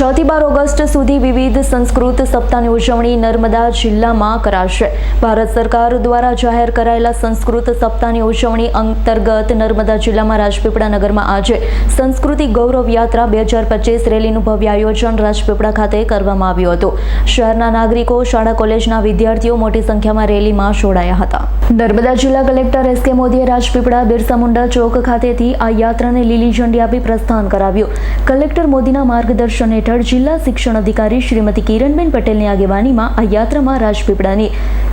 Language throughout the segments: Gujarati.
છ થી બાર ઓગસ્ટ સુધી વિવિધ સંસ્કૃત સપ્તાહની ઉજવણી નર્મદા જિલ્લામાં કરાશે. ભારત સરકાર દ્વારા જાહેર કરાયેલા સંસ્કૃત સપ્તાહની ઉજવણી અંતર્ગત નર્મદા જિલ્લામાં રાજપીપળા નગરમાં આજે સંસ્કૃતિ ગૌરવ યાત્રા બે હજાર પચીસ રેલીનું ભવ્ય આયોજન રાજપીપળા ખાતે કરવામાં આવ્યું હતું. શહેરના નાગરિકો, શાળા, કોલેજના વિદ્યાર્થીઓ મોટી સંખ્યામાં રેલીમાં જોડાયા હતા. નર્મદા જિલ્લા કલેક્ટર એસ કે મોદીએ રાજપીપળા બિરસા મુંડા ચોક ખાતેથી આ યાત્રાને લીલી ઝંડી આપી પ્રસ્થાન કરાવ્યું. કલેક્ટર મોદીના માર્ગદર્શન હેઠળ જિલ્લા શિક્ષણ અધિકારી શ્રીમતી કિરણબેન પટેલની આગેવાનીમાં આ યાત્રામાં રાજપીપળાની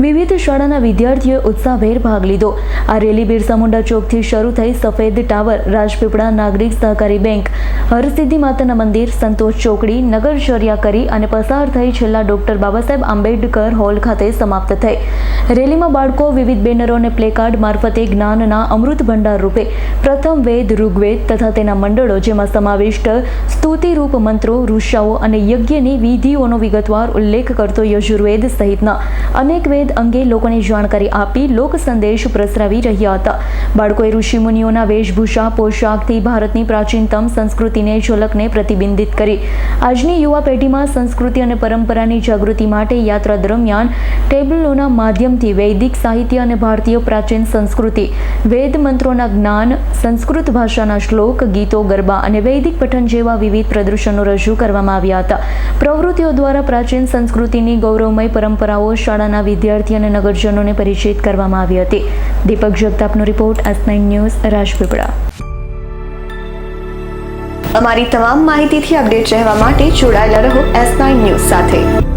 વિવિધ શાળાના વિદ્યાર્થીઓએ ઉત્સાહભેર ભાગ લીધો. આ રેલી બિરસા મુંડા ચોકથી શરૂ થઈ સફેદ ટાવર, રાજપીપળા નાગરિક સહકારી બેંક, હરસિદ્ધિ માતાના મંદિર, સંતોષ ચોકડી નગરચર્યા કરી અને પસાર થઈ છેલ્લા ડોક્ટર બાબા સાહેબ આંબેડકર હોલ ખાતે સમાપ્ત થઈ. રેલીમાં બાળકો વિવિધ બેનરો અને પ્લેકાર્ડ મારફતે જ્ઞાનના અમૃત ભંડાર રૂપે પ્રથમ વેદ ઋગ્વેદ તથા તેના મંડળો, જેમાં સમાવિષ્ટ સ્તુતિરૂપ મંત્રો, ઋષાઓ અને યજ્ઞની વિધિઓનો વિગતવાર ઉલ્લેખ કરતો યજુર્વેદ સહિતના અનેક વેદ અંગે લોકોને જાણકારી આપી લોક સંદેશ પ્રસરાવી રહ્યા હતા. બાળકોએ ઋષિમુનિઓના વેશભૂષા, પોશાકથી ભારતની પ્રાચીનતમ સંસ્કૃતિને, ઝલકને પ્રતિબિંબિત કરી. આજની યુવા પેઢીમાં સંસ્કૃતિ અને પરંપરાની જાગૃતિ માટે યાત્રા દરમિયાન ટેબલોના માધ્યમથી વૈદિક સાહિત્ય ભારતીય પ્રાચીન સંસ્કૃતિ. વેદ મંત્રોના જ્ઞાન, સંસ્કૃત ભાષાના શ્લોક, ગીતો, ગરબા અને વૈદિક પઠન જેવા વિવિધ પ્રદર્શનો રજૂ કરવામાં આવ્યા હતા. પ્રવૃત્તિઓ દ્વારા પ્રાચીન સંસ્કૃતિની ગૌરવમય પરંપરાઓ શાળાના વિદ્યાર્થી અને નગરજનોને પરિચિત કરવામાં આવી હતી. દીપક જગતાપનો રિપોર્ટ એસ ન્યૂઝ, રાજપીપળા. અમારી તમામ માહિતીથી અપડેટ રહેવા માટે જોડાયેલા રહો એસ ન્યૂઝ સાથે.